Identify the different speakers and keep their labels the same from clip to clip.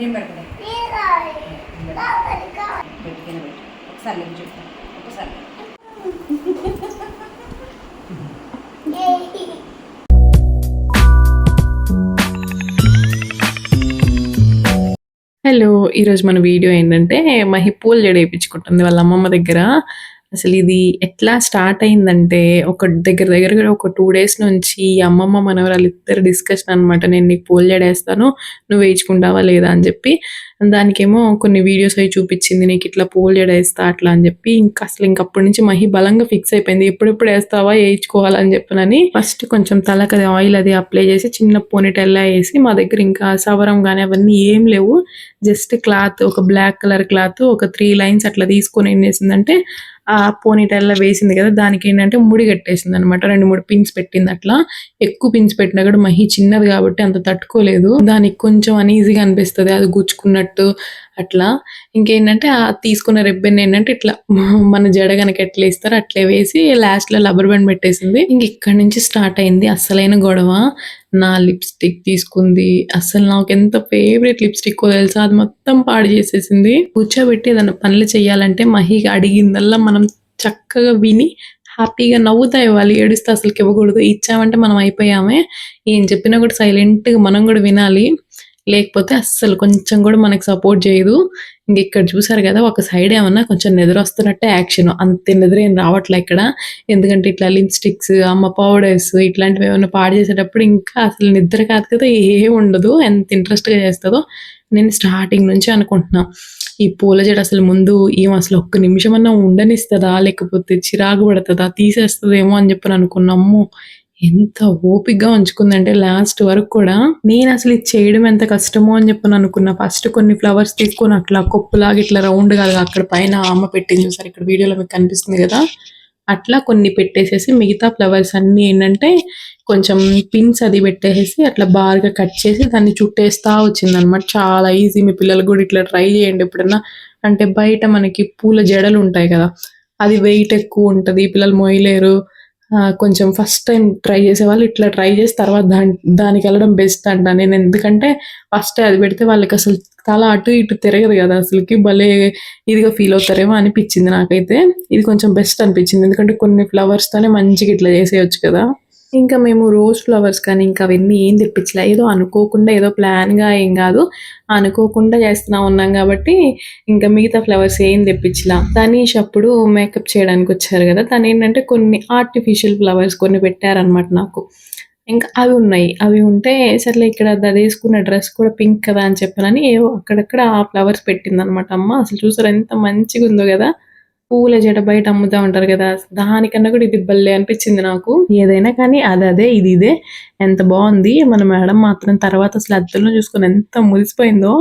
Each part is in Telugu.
Speaker 1: నేను పెడతా పెట్టుకుని పెట్టు. ఒకసారి ఒకసారి.
Speaker 2: హలో ఈరోజు మన వీడియో ఏంటంటే మహి పూలు జడ వేయించుకుంటుంది వాళ్ళ అమ్మమ్మ దగ్గర. అసలు ఇది ఎట్లా స్టార్ట్ అయిందంటే ఒక దగ్గర దగ్గర ఒక టూ డేస్ నుంచి ఈ అమ్మమ్మ మనవరాలు ఇద్దరు డిస్కషన్ అనమాట నేను నీకు పోల్ జడేస్తాను నువ్వు వేయించుకుంటావా లేదా అని చెప్పి. దానికేమో కొన్ని వీడియోస్ అవి చూపించింది నీకు ఇట్లా పోల్ జడేస్తా అట్లా అని చెప్పి. ఇంకా అసలు ఇంకప్పటి నుంచి మహి బలంగా ఫిక్స్ అయిపోయింది. ఎప్పుడెప్పుడు వేస్తావా వేయించుకోవాలని చెప్పనని ఫస్ట్ కొంచెం తలకు అది ఆయిల్ అది అప్లై చేసి చిన్న పోనీటెల్లా వేసి మా దగ్గర ఇంకా సవరం కానీ అవన్నీ ఏం లేవు. జస్ట్ క్లాత్ ఒక బ్లాక్ కలర్ క్లాత్ ఒక త్రీ లైన్స్ అట్లా తీసుకొని ఏం చేసిందంటే ఆ పోనీటెల్లా వేసింది కదా దానికి ఏంటంటే ముడి కట్టేసింది అనమాట రెండు మూడు పిన్స్ పెట్టింది అట్లా. ఎక్కువ పిన్స్ పెట్టినా కూడా మహి చిన్నది కాబట్టి అంత తట్టుకోలేదు. దానికి కొంచెం అనీజీగా అనిపిస్తుంది. అది గుచ్చుకున్నట్టు అట్లా. ఇంకేంటంటే ఆ తీసుకున్న రిబ్బన్ ఏంటంటే ఇట్లా మన జడ కనుక ఎట్లా ఇస్తారో అట్లే వేసి లాస్ట్లో బ్యాండ్ పెట్టేసింది. ఇంక ఇక్కడ నుంచి స్టార్ట్ అయింది అసలైన గొడవ. నా లిప్స్టిక్ తీసుకుంది. అసలు నాకు ఎంత ఫేవరెట్ లిప్స్టిక్ తెలుసా? అది మొత్తం పాడు చేసేసింది. కూర్చోబెట్టి ఏదైనా పనులు చేయాలంటే మహిగా అడిగిందల్లా మనం చక్కగా విని హ్యాపీగా నవ్వుతా ఇవ్వాలి. ఏడుస్తే అసలుకి ఇవ్వకూడదు. ఇచ్చామంటే మనం అయిపోయామే. ఏం చెప్పినా కూడా సైలెంట్గా మనం కూడా వినాలి. లేకపోతే అస్సలు కొంచెం కూడా మనకి సపోర్ట్ చేయదు. ఇంక ఇక్కడ చూసారు కదా ఒక సైడ్ ఏమన్నా కొంచెం నిద్ర వస్తున్నట్టే యాక్షన్ అంత నిద్ర ఏం రావట్లే ఇక్కడ. ఎందుకంటే ఇట్లా లిప్స్టిక్స్ అమ్మ పౌడర్స్ ఇట్లాంటివి ఏమైనా పాడు చేసేటప్పుడు ఇంకా అసలు నిద్ర కాదు కదా ఏం ఉండదు. ఎంత ఇంట్రెస్ట్గా చేస్తుందో నేను స్టార్టింగ్ నుంచి అనుకుంటున్నా. ఈ పూల జడ అసలు ముందు ఏం అసలు ఒక్క నిమిషం అన్నా ఉండనిస్తుందా లేకపోతే చిరాకు పడుతుందా తీసేస్తుందేమో అని చెప్పి అనుకున్నాము ఎంత ఓపిక్గా ఉంచుకుందంటే లాస్ట్ వరకు కూడా నేను అసలు ఇది చేయడం ఎంత కష్టమో అని చెప్పి అనుకున్నా. ఫస్ట్ కొన్ని ఫ్లవర్స్ తీసుకొని అట్లా కొప్పులాగా ఇట్లా రౌండ్ కాదు అక్కడ పైన అమ్మ పెట్టింది చూసారు ఇక్కడ వీడియోలో మీకు కనిపిస్తుంది కదా. అట్లా కొన్ని పెట్టేసేసి మిగతా ఫ్లవర్స్ అన్ని ఏంటంటే కొంచెం పిన్స్ అది పెట్టేసి అట్లా బాగా కట్ చేసి దాన్ని చుట్టేస్తా వచ్చిందనమాట చాలా ఈజీ మీ పిల్లలు కూడా ఇట్లా ట్రై చేయండి ఎప్పుడన్నా. అంటే బయట మనకి పూల జడలు ఉంటాయి కదా అది వెయిట్ ఎక్కువ ఉంటుంది పిల్లలు మోయలేరు కొంచెం ఫస్ట్ టైం ట్రై చేసే వాళ్ళు ఇట్లా ట్రై చేసి తర్వాత దాని దానికి వెళ్ళడం బెస్ట్ అంట. నేను ఎందుకంటే ఫస్ట్ అది పెడితే వాళ్ళకి అసలు తల అటు ఇటు తిరగదు కదా. అసలుకి భలే ఇదిగా ఫీల్ అవుతారేమో అనిపించింది నాకైతే. ఇది కొంచెం బెస్ట్ అనిపించింది. ఎందుకంటే కొన్ని ఫ్లవర్స్ తోనే మంచిగా ఇట్లా చేసేయచ్చు కదా. ఇంకా మేము రోజ్ ఫ్లవర్స్ కానీ ఇంకా అవన్నీ ఏం తెప్పించలే. ఏదో అనుకోకుండా ఏదో ప్లాన్గా ఏం కాదు. అనుకోకుండా చేస్తున్నా ఉన్నాం కాబట్టి ఇంకా మిగతా ఫ్లవర్స్ ఏం తెప్పించలా. తనీష్ అప్పుడు మేకప్ చేయడానికి వచ్చారు కదా. తను ఏంటంటే కొన్ని ఆర్టిఫిషియల్ ఫ్లవర్స్ కొన్ని పెట్టారనమాట నాకు. ఇంకా అవి ఉన్నాయి. అవి ఉంటే సర్లే ఇక్కడ అది వేసుకున్న డ్రెస్ కూడా పింక్ కదా అని చెప్పానని ఏవో అక్కడక్కడ ఆ ఫ్లవర్స్ పెట్టిందనమాట అమ్మ. అసలు చూసారు ఎంత మంచిగా ఉందో కదా. పూల జడ బయట అమ్ముతా ఉంటారు కదా దానికన్నా కూడా ఇది భలే అనిపించింది నాకు. ఏదైనా కానీ అది అదే ఇది ఇదే. ఎంత బాగుంది. మన మేడం మాత్రం తర్వాత అసలు అద్దంలో చూసుకొని ఎంత మురిసిపోయిందో.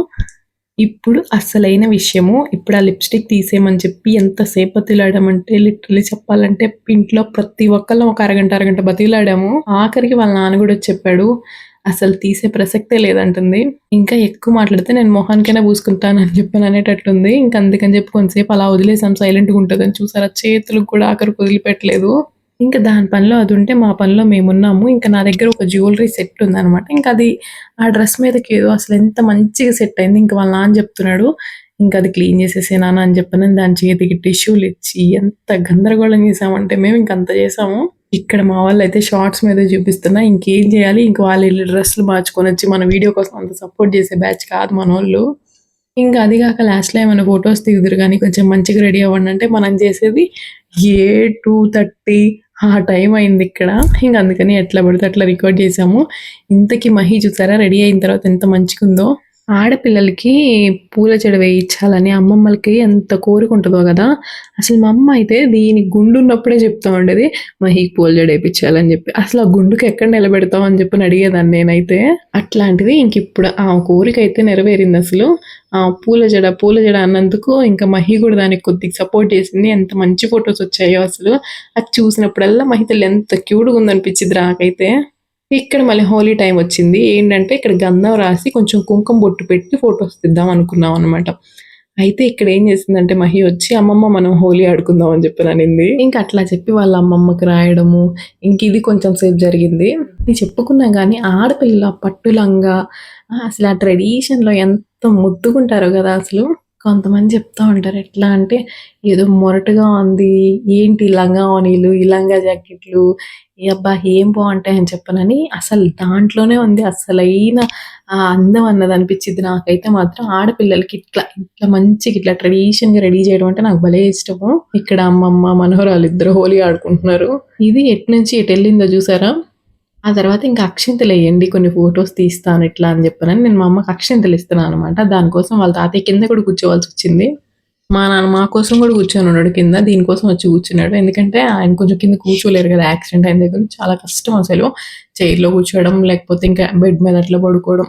Speaker 2: ఇప్పుడు అసలైన విషయము. ఇప్పుడు ఆ లిప్స్టిక్ తీసేయమని చెప్పి ఎంత సేపు బతిలాడామంటే లిటరలీ చెప్పాలంటే ఇంట్లో ప్రతి ఒక్కళ్ళం ఒక అరగంట అరగంట బతిలాడాము ఆఖరికి వాళ్ళ నాన్న కూడా చెప్పాడు అసలు తీసే ప్రసక్తే లేదంటుంది. ఇంకా ఎక్కువ మాట్లాడితే నేను మొహానికైనా పూసుకుంటాను అని చెప్పి అనేటట్టుంది. ఇంకా అందుకని చెప్పి కొంతసేపు అలా వదిలేసాం. సైలెంట్గా ఉంటుందని చూసారా? చేతులకు కూడా ఆఖరికి వదిలిపెట్టలేదు. ఇంకా దాని పనిలో అది ఉంటే మా పనిలో మేమున్నాము. ఇంకా నా దగ్గర ఒక జ్యువెలరీ సెట్ ఉందన్నమాట. ఇంకా అది ఆ డ్రెస్ మీదకి ఏదో అసలు ఎంత మంచిగా సెట్ అయింది. ఇంకా వాళ్ళ నాన్న చెప్తున్నాడు ఇంకా అది క్లీన్ చేసేసే నాన్న అని చెప్పని దాని చేతికి టిష్యూలు ఇచ్చి ఎంత గందరగోళం చేసామంటే మేము ఇంకంత చేసాము ఇక్కడ మా వాళ్ళు అయితే షార్ట్స్ మీద చూపిస్తున్నా. ఇంకేం చేయాలి? ఇంక వాళ్ళు వెళ్ళి డ్రెస్సులు మార్చుకొని వచ్చి మన వీడియో కోసం అంత సపోర్ట్ చేసే బ్యాచ్ కాదు మన వాళ్ళు ఇంకా అది కాక లాస్ట్లో ఏమైనా ఫొటోస్ దిగుదురు కానీ కొంచెం మంచిగా రెడీ అవ్వండి అంటే మనం చేసేది ఏ టూ థర్టీ ఆ టైం అయింది ఇక్కడ. ఇంకా అందుకని ఎట్లా పడితే అట్లా రికార్డ్ చేసాము. ఇంతకీ మహి చూసారా? రెడీ అయిన తర్వాత ఎంత మంచిగా ఉందో ఆడపిల్లలకి పూల చెడ వేయించాలని అమ్మమ్మలకి ఎంత కోరిక ఉంటుందో కదా. అసలు మా అమ్మ అయితే దీని గుండు ఉన్నప్పుడే చెప్తా ఉండేది మహికి పూల జడ వేయించాలని చెప్పి. అసలు ఆ గుండుకి ఎక్కడ నిలబెడతాం అని చెప్పి అడిగేదాన్ని నేనైతే. అట్లాంటిది ఇంక ఇప్పుడు ఆ కోరిక అయితే నెరవేరింది అసలు. ఆ పూల జడ పూల జడ అన్నందుకు ఇంకా మహి కూడా దానికి కొద్దిగా సపోర్ట్ చేసింది. ఎంత మంచి ఫొటోస్ వచ్చాయో అసలు. అది చూసినప్పుడల్లా మహితలు ఎంత క్యూట్గా ఉందనిపించింది నాకైతే. ఇక్కడ మళ్ళీ హోలీ టైం వచ్చింది. ఏంటంటే ఇక్కడ గంధం రాసి కొంచెం కుంకుమ బొట్టు పెట్టి ఫొటోస్ తీద్దాం అనుకున్నాం అనమాట అయితే ఇక్కడ ఏం చేసిందంటే మహి వచ్చి అమ్మమ్మ మనం హోలీ ఆడుకుందాం అని చెప్పి అనింది ఇంకా అట్లా చెప్పి వాళ్ళ అమ్మమ్మకి రాయడము ఇంక ఇది కొంచెం సేపు జరిగింది. నేను చెప్పుకున్నా కానీ ఆడపిల్ల పట్టు లంగా అసలు ఆ ట్రెడిషన్లో ఎంత ముద్దుకుంటారో కదా అసలు. కొంతమంది చెప్తా ఉంటారు. ఎట్లా అంటే ఏదో మొరటుగా ఉంది ఏంటి లంగా ఓనీలు ఈ లంగా జాకెట్లు ఏ అబ్బా ఏం బాగుంటాయి అని చెప్పనని అసలు దాంట్లోనే ఉంది. అసలైన ఆ అందం అన్నది అనిపించింది నాకైతే మాత్రం. ఆడపిల్లలకి ఇట్లా ఇట్లా మంచిగా ఇట్లా ట్రెడిషన్గా రెడీ చేయడం అంటే నాకు భలే ఇష్టము. ఇక్కడ అమ్మమ్మ మనోహరాలు ఇద్దరు హోలీ ఆడుకుంటున్నారు. ఇది ఎటు నుంచి ఎటు వెళ్ళిందో చూసారా? ఆ తర్వాత ఇంకా అక్షింతలు వేయండి కొన్ని ఫొటోస్ తీస్తాను ఇట్లా అని చెప్పానని నేను మా అమ్మకి అక్షింతలు ఇస్తున్నాను అనమాట దానికోసం వాళ్ళ తాతయ్య కింద కూడా కూర్చోవాల్సి వచ్చింది. మా నాన్న మా కోసం కూడా కూర్చొని ఉన్నాడు కింద దీనికోసం వచ్చి కూర్చున్నాడు. ఎందుకంటే ఆయన కొంచెం కింద కూర్చోలేరు కదా యాక్సిడెంట్ అయిన దగ్గర చాలా కష్టం అసలు. చైర్లో కూర్చోవడం లేకపోతే ఇంకా బెడ్ మీద అట్లా పడుకోవడం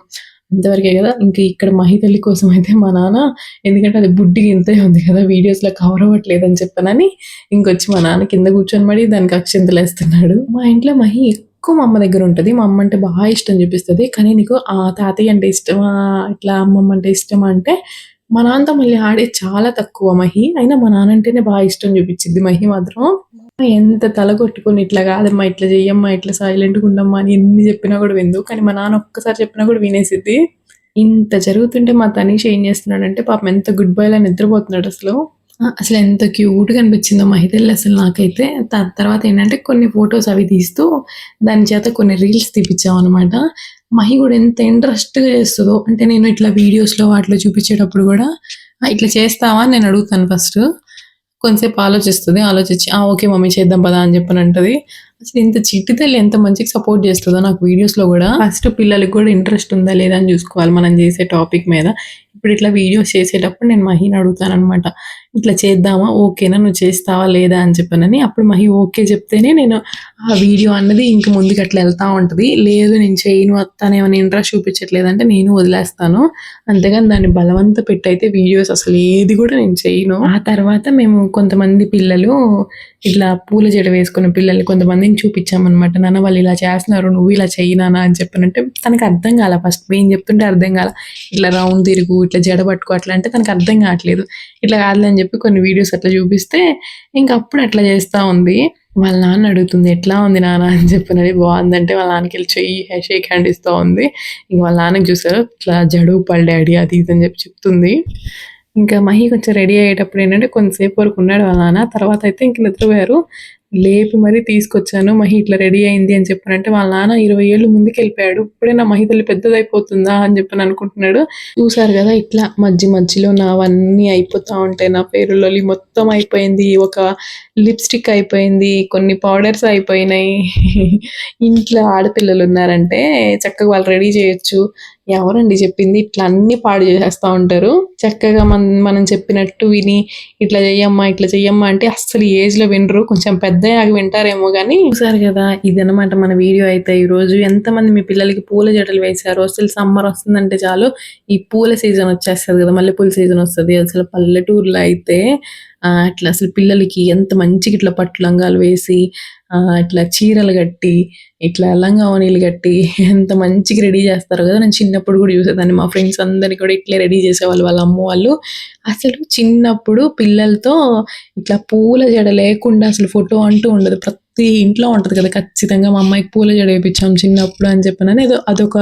Speaker 2: అంతవరకే కదా. ఇంకా ఇక్కడ మహితల్లి కోసం అయితే మా నాన్న ఎందుకంటే అది బుడ్డి ఇంతే ఉంది కదా వీడియోస్లో కవర్ అవ్వట్లేదు అని చెప్పనని ఇంకొచ్చి మా నాన్న కింద కూర్చొని మడి దానికి అక్షింతలు వేస్తున్నాడు. మా ఇంట్లో మహి ఎక్కువ మా అమ్మ దగ్గర ఉంటుంది. మా అమ్మ అంటే బాగా ఇష్టం చూపిస్తుంది. కానీ నీకు ఆ తాతయ్య అంటే ఇష్టమా? ఇట్లా అమ్మమ్మ అంటే ఇష్టమా అంటే మా నాన్నతో మళ్ళీ ఆడే చాలా తక్కువ మహి. అయినా మా నాన్న అంటేనే బాగా ఇష్టం చూపించింది మహి మాత్రం. ఎంత తల కొట్టుకొని ఇట్లా కాదమ్మా ఇట్లా చెయ్యమ్మా ఇట్లా సైలెంట్గా ఉండమ్మా అని ఎన్ని చెప్పినా కూడా విందు కానీ మా నాన్న ఒక్కసారి చెప్పినా కూడా వినేసిద్ది. ఇంత జరుగుతుంటే మా తనీష్ ఏం చేస్తున్నాడంటే పాపం ఎంత గుడ్ బాయ్ లా నిద్రపోతున్నాడు అసలు. అసలు ఎంత క్యూట్గా అనిపించిందో మహిళలు అసలు నాకైతే. దాని తర్వాత ఏంటంటే కొన్ని ఫొటోస్ అవి తీస్తూ దాని చేత కొన్ని రీల్స్ తీపిచ్చాం అనమాట మహి కూడా ఎంత ఇంట్రెస్ట్గా చేస్తుందో అంటే నేను ఇట్లా వీడియోస్లో వాటిలో చూపించేటప్పుడు కూడా ఇట్లా చేస్తావా? అని నేను అడుగుతాను ఫస్ట్ కొంతసేపు ఆలోచిస్తుంది ఆలోచించి ఆ ఓకే మమ్మీ చేద్దాం పదా అని చెప్పని అంటది. అసలు ఇంత చిట్టి తల్లి ఎంత మంచిగా సపోర్ట్ చేస్తుందో నాకు వీడియోస్లో కూడా. ఫస్ట్ పిల్లలకి కూడా ఇంట్రెస్ట్ ఉందా లేదా అని చూసుకోవాలి మనం చేసే టాపిక్ మీద. ఇప్పుడు ఇట్లా వీడియోస్ చేసేటప్పుడు నేను మహిని అడుగుతాను అనమాట ఇట్లా చేద్దామా? ఓకేనా? నువ్వు చేస్తావా? లేదా? అని చెప్పానని. అప్పుడు మహి ఓకే చెప్తేనే నేను ఆ వీడియో అన్నది ఇంక ముందుకు అట్లా వెళ్తా ఉంటుంది. లేదు నేను చేయను వస్తానేమని ఇంట్రెస్ట్ చూపించట్లేదంటే నేను వదిలేస్తాను. అంతేగాని దాన్ని బలవంత పెట్టయితే వీడియోస్ అసలు ఏది కూడా నేను చేయను. ఆ తర్వాత మేము కొంతమంది పిల్లలు ఇట్లా పూల జడ వేసుకున్న పిల్లలు కొంతమందిని చూపించామన్నమాట. నాన్న వాళ్ళు ఇలా చేస్తున్నారు నువ్వు ఇలా చేయనా అని చెప్పానంటే తనకు అర్థం కాల. ఫస్ట్ ఏం చెప్తుంటే అర్థం కాల. ఇట్లా రౌండ్ తిరుగు ఇట్లా జడ పట్టుకో అట్లా అంటే తనకు అర్థం కావట్లేదు. ఇట్లా కాదులే అని చెప్పి కొన్ని వీడియోస్ అట్లా చూపిస్తే ఇంకా అప్పుడు అట్లా చేస్తా ఉంది. వాళ్ళ నాన్న అడుగుతుంది ఎట్లా ఉంది నాన్న? అని చెప్పినది బాగుందంటే వాళ్ళ నాన్నకి వెళ్ళి చెయ్యి షేక్ హ్యాండ్ ఇస్తూ ఉంది. ఇంక వాళ్ళ నాన్నకి చూసారు ఇట్లా జడు పల్ డాడీ అది ఇది అని చెప్పి చెప్తుంది. ఇంకా మహి కొంచెం రెడీ అయ్యేటప్పుడు ఏంటంటే కొంతసేపు వరకు ఉన్నాడు వాళ్ళ నాన్న. తర్వాత అయితే ఇంక నిద్రపోయారు. లేపి మరీ తీసుకొచ్చాను. మహి ఇట్లా రెడీ అయింది అని చెప్పానంటే వాళ్ళ నాన్న ఇరవై ఏళ్ళు ముందుకు వెళ్ళిపోయాడు ఇప్పుడే నా మహి తల్లి పెద్దదైపోతుందా? అని చెప్పని అనుకుంటున్నాడు. చూసారు కదా ఇట్లా మధ్య మధ్యలో నావన్నీ అయిపోతా ఉంటాయి. నా పేరులో మొత్తం అయిపోయింది. ఒక లిప్స్టిక్ అయిపోయింది. కొన్ని పౌడర్స్ అయిపోయినాయి. ఇంట్లో ఆడపిల్లలు ఉన్నారంటే చక్కగా వాళ్ళు రెడీ చేయొచ్చు. ఎవరండి చెప్పింది? ఇట్లా అన్ని పాడు చేసేస్తూ ఉంటారు. చక్కగా మనం మనం చెప్పినట్టు విని ఇట్లా చెయ్యమ్మా ఇట్లా చెయ్యమ్మా అంటే అస్సలు ఏజ్లో వినరు. కొంచెం పెద్ద వింటారేమో కానీ చూసారు కదా ఇదనమాట మన వీడియో అయితే. ఈ రోజు ఎంతమంది మీ పిల్లలకి పూల జడలు వేశారు? అసలు సమ్మర్ వస్తుందంటే చాలు. ఈ పూల సీజన్ వచ్చేస్తుంది కదా మల్లెపూల సీజన్ వస్తుంది. అసలు పల్లెటూరులో అయితే అట్లా అసలు పిల్లలకి ఎంత మంచిగా ఇట్లా పట్టు లంగాలు వేసి ఇట్లా చీరలు కట్టి ఇట్లా లంగా ఓనీలు కట్టి ఎంత మంచిగా రెడీ చేస్తారు కదా. నేను చిన్నప్పుడు కూడా చూసేదాన్ని. మా ఫ్రెండ్స్ అందరినీ కూడా ఇట్లే రెడీ చేసేవాళ్ళు. వాళ్ళ అమ్మ వాళ్ళు అసలు చిన్నప్పుడు పిల్లలతో ఇట్లా పూల జడ లేకుండా అసలు ఫోటో అంటూ ఉండదు. ప్రతి ఇంట్లో ఉంటది కదా. ఖచ్చితంగా మా అమ్మాయికి పూల జడ వేయించాం చిన్నప్పుడు అని చెప్పిన ఏదో అదొక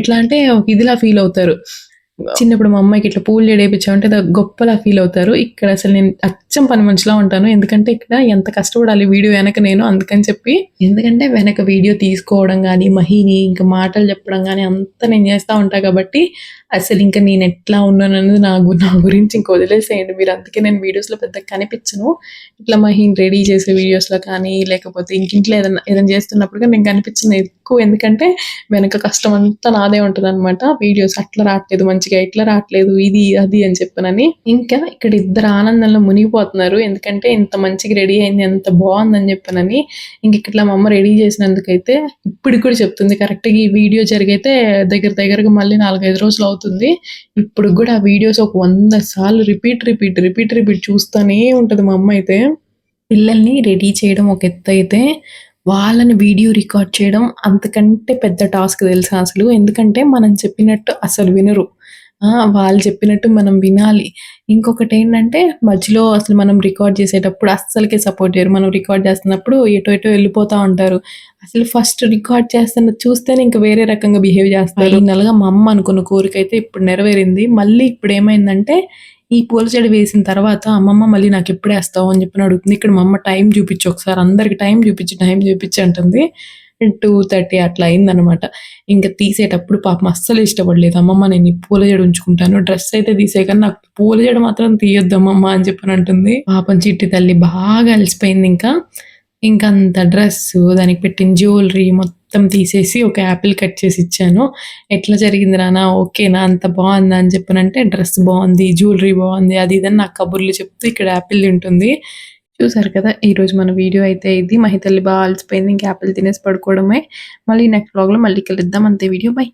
Speaker 2: ఎట్లా అంటే ఇదిలా ఫీల్ అవుతారు. చిన్నప్పుడు మా అమ్మాయికి ఇట్లా పూలు జడేపించామంటే గొప్పలా ఫీల్ అవుతారు ఇక్కడ అసలు నేను అచ్చం పని మనిషిలా ఉంటాను. ఎందుకంటే ఇక్కడ ఎంత కష్టపడాలి వీడియో వెనక నేను అందుకని చెప్పి. ఎందుకంటే వెనక వీడియో తీసుకోవడం కానీ మహిని ఇంకా మాటలు చెప్పడం కానీ అంతా నేను చేస్తూ ఉంటాను కాబట్టి అసలు ఇంకా నేను ఎట్లా ఉన్నాను అనేది నా నా గురించి ఇంకా వదిలేసేయండి. మీరు అందుకే నేను వీడియోస్లో పెద్దగా కనిపించను. ఇట్లా మహిని రెడీ చేసే వీడియోస్లో కానీ లేకపోతే ఇంకింట్లో ఏదైనా ఏదైనా చేస్తున్నప్పుడు కానీ నేను కనిపించిన ఎక్కువ. ఎందుకంటే వెనక కష్టం అంతా నాదే ఉంటుంది అనమాట వీడియోస్ అట్లా రావట్లేదు మంచిగా ఇట్లా రావట్లేదు ఇది అది అని చెప్పనని. ఇంకా ఇక్కడ ఇద్దరు ఆనందంలో మునిగిపో మునిగిపోతున్నారు ఎందుకంటే ఇంత మంచిగా రెడీ అయింది ఎంత బాగుందని చెప్పానని ఇంక ఇట్లా మా అమ్మ రెడీ చేసినందుకైతే ఇప్పుడు కూడా చెప్తుంది. కరెక్ట్గా ఈ వీడియో జరిగైతే దగ్గర దగ్గరగా మళ్ళీ నాలుగైదు రోజులు అవుతుంది. ఇప్పుడు కూడా ఆ వీడియోస్ ఒక వంద సార్లు రిపీట్ రిపీట్ రిపీట్ రిపీట్ చూస్తూనే ఉంటుంది మా అమ్మ అయితే. పిల్లల్ని రెడీ చేయడం ఒక ఎత్తు అయితే వాళ్ళని వీడియో రికార్డ్ చేయడం అంతకంటే పెద్ద టాస్క్ తెలుసా అసలు? ఎందుకంటే మనం చెప్పినట్టు అసలు వినరు. ఆ! వాళ్ళు చెప్పినట్టు మనం వినాలి. ఇంకొకటేంటంటే మధ్యలో అసలు మనం రికార్డ్ చేసేటప్పుడు అస్సలకే సపోర్ట్ చేయరు. మనం రికార్డ్ చేస్తున్నప్పుడు ఎటో ఎటో వెళ్ళిపోతా ఉంటారు. అసలు ఫస్ట్ రికార్డ్ చేస్తున్నది చూస్తేనే ఇంక వేరే రకంగా బిహేవ్ చేస్తారు. ఫైనల్‌గా మా అమ్మ అనుకున్న కోరికైతే ఇప్పుడు నెరవేరింది. మళ్ళీ ఇప్పుడేమైందంటే ఈ పూల జడ వేసిన తర్వాత అమ్మమ్మ మళ్ళీ నాకెప్పుడేస్తావు అని చెప్పని అడుగుతుంది. ఇక్కడ మా అమ్మ టైం చూపించు ఒకసారి అందరికి టైం చూపించు, టైం చూపించు అంటుంది. 2:30 అట్లా అయిందనమాట. ఇంకా తీసేటప్పుడు పాపం అస్సలు ఇష్టపడలేదు. అమ్మమ్మ నేను ఈ పూల జడ ఉంచుకుంటాను. డ్రెస్ అయితే తీసే కానీ నాకు పూల జడ మాత్రం తీయొద్దు అమ్మమ్మ అని చెప్పని అంటుంది. పాపం చిట్టి తల్లి బాగా అలసిపోయింది ఇంకా. ఇంకా అంత డ్రెస్ దానికి పెట్టిన జ్యువెలరీ మొత్తం తీసేసి ఒక యాపిల్ కట్ చేసి ఇచ్చాను. "ఎట్లా జరిగింది రానా ఓకేనా? అంత బాగుందా అని చెప్పనంటే డ్రెస్ బాగుంది జ్యువెలరీ బాగుంది అది ఇది అని నాకు కబుర్లు చెప్తూ ఇక్కడ యాపిల్ ఉంటుంది చూసారు కదా! ఈరోజు మన వీడియో అయితే ఇది. మహితల్లి బాగా అలసిపోయింది. ఇంకా యాపిల్ తినేసి పడుకోవడమే. మళ్ళీ నెక్స్ట్ బ్లాగ్లో మళ్ళీ కలుద్దాం. అంతే వీడియో. బై.